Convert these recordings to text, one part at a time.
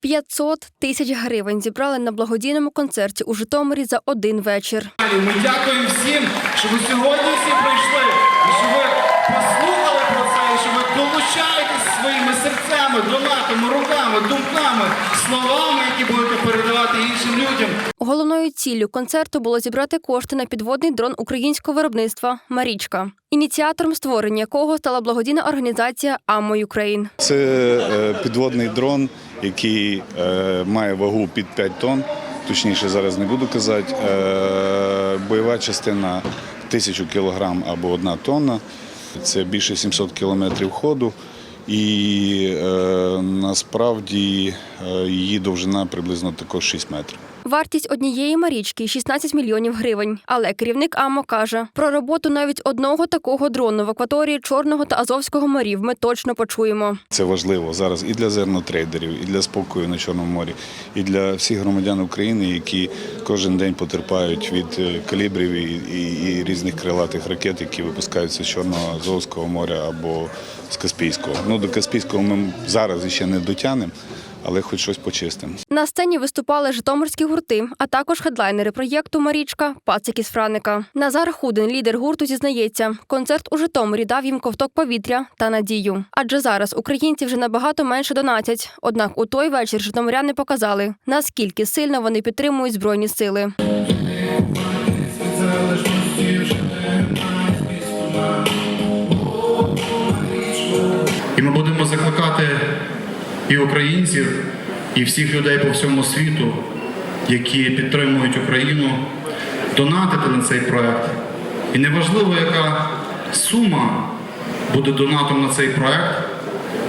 500 тисяч гривень зібрали на благодійному концерті у Житомирі за один вечір. Ми дякуємо всім, що ви сьогодні всі прийшли, серцями, донатами, руками, думками, словами, які будете передавати іншим людям. Головною ціллю концерту було зібрати кошти на підводний дрон українського виробництва Марічка, ініціатором створення якого стала благодійна організація Аммо Юкрейн. Це е, підводний дрон, який е, має вагу під 5 тонн. Точніше, зараз не буду казати. Е, Бойова частина 1000 кілограм або 1 тонна. Це більше 700 кілометрів ходу. І е, насправді е, її довжина приблизно також 6 метрів. Вартість однієї марічки 16 мільйонів гривень. Але керівник АМО каже, про роботу навіть одного такого дрону в акваторії Чорного та Азовського морів ми точно почуємо. Це важливо зараз і для зернотрейдерів, і для спокою на Чорному морі, і для всіх громадян України, які кожен день потерпають від е, калібрів і, і, і різних крилатих ракет, які випускаються з Чорного Азовського моря або з Каспійського. Ну до Каспійського ми зараз ще не дотягнемо, але хоч щось почистимо. На сцені виступали житомирські гурти, а також хедлайнери проєкту Марічка Пацик із Франика. Назар Худин, лідер гурту, зізнається, концерт у Житомирі дав їм ковток повітря та надію. Адже зараз українці вже набагато менше донатять. Однак у той вечір житомиряни показали, наскільки сильно вони підтримують збройні сили. І ми будемо закликати і українців, і всіх людей по всьому світу, які підтримують Україну, донатити на цей проект. І неважливо, яка сума буде донатом на цей проект.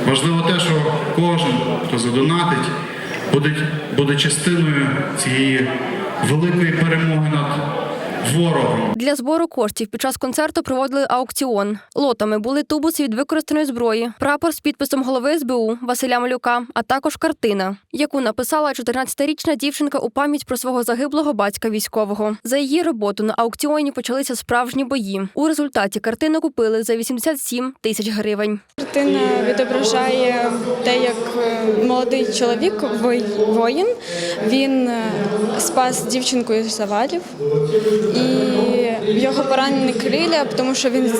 Важливо те, що кожен, хто задонатить, буде, буде частиною цієї великої перемоги над ворогом. Для збору коштів під час концерту проводили аукціон. Лотами були тубуси від використаної зброї, прапор з підписом голови СБУ Василя Малюка, а також картина, яку написала 14-річна дівчинка у пам'ять про свого загиблого батька військового. За її роботу на аукціоні почалися справжні бої. У результаті картину купили за 87 тисяч гривень. Картина відображає те, як е, молодий чоловік, воїн, він е, спас дівчинку із завалів, і його поранені крилля, тому що він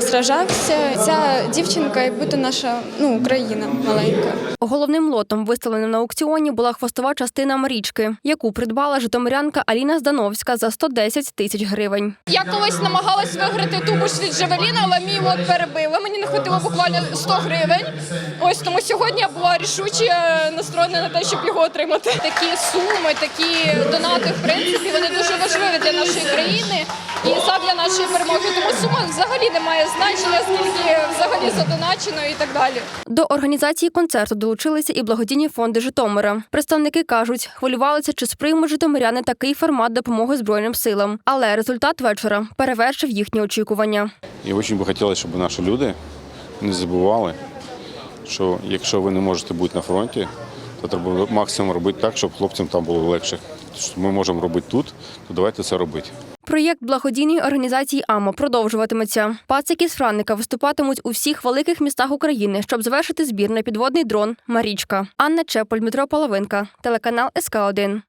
сражався. Ця дівчинка, як будто наша ну, Україна маленька. Головним лотом, виставленим на аукціоні, була хвостова частина Марічки, яку придбала житомирянка Аліна Здановська за 110 тисяч гривень. Я колись намагалась виграти тубуш від Джавеліна, але мій лот перебили. Мені не хватило буквально 100 гривень. Ось тому сьогодні я була рішуче настроєна на те, щоб його отримати. Такі суми, такі донати, в принципі, вони дуже важливі для нашої країни і задля нашої перемоги. Тому сума взагалі не має значення, скільки взагалі задоначено і так далі. До організації концерту долучилися і благодійні фонди Житомира. Представники кажуть, хвилювалися, чи сприймуть житомиряни такий формат допомоги Збройним силам. Але результат вечора перевершив їхні очікування. І дуже би хотілося, щоб наші люди не забували, що якщо ви не можете бути на фронті, то треба максимум робити так, щоб хлопцям там було легше. Ми можемо робити тут, то давайте це робити. Проєкт благодійної організації АМО продовжуватиметься. Пацики з Франника виступатимуть у всіх великих містах України, щоб завершити збір на підводний дрон Марічка. Анна Чеполь, Дмитро Половинка, телеканал СК 1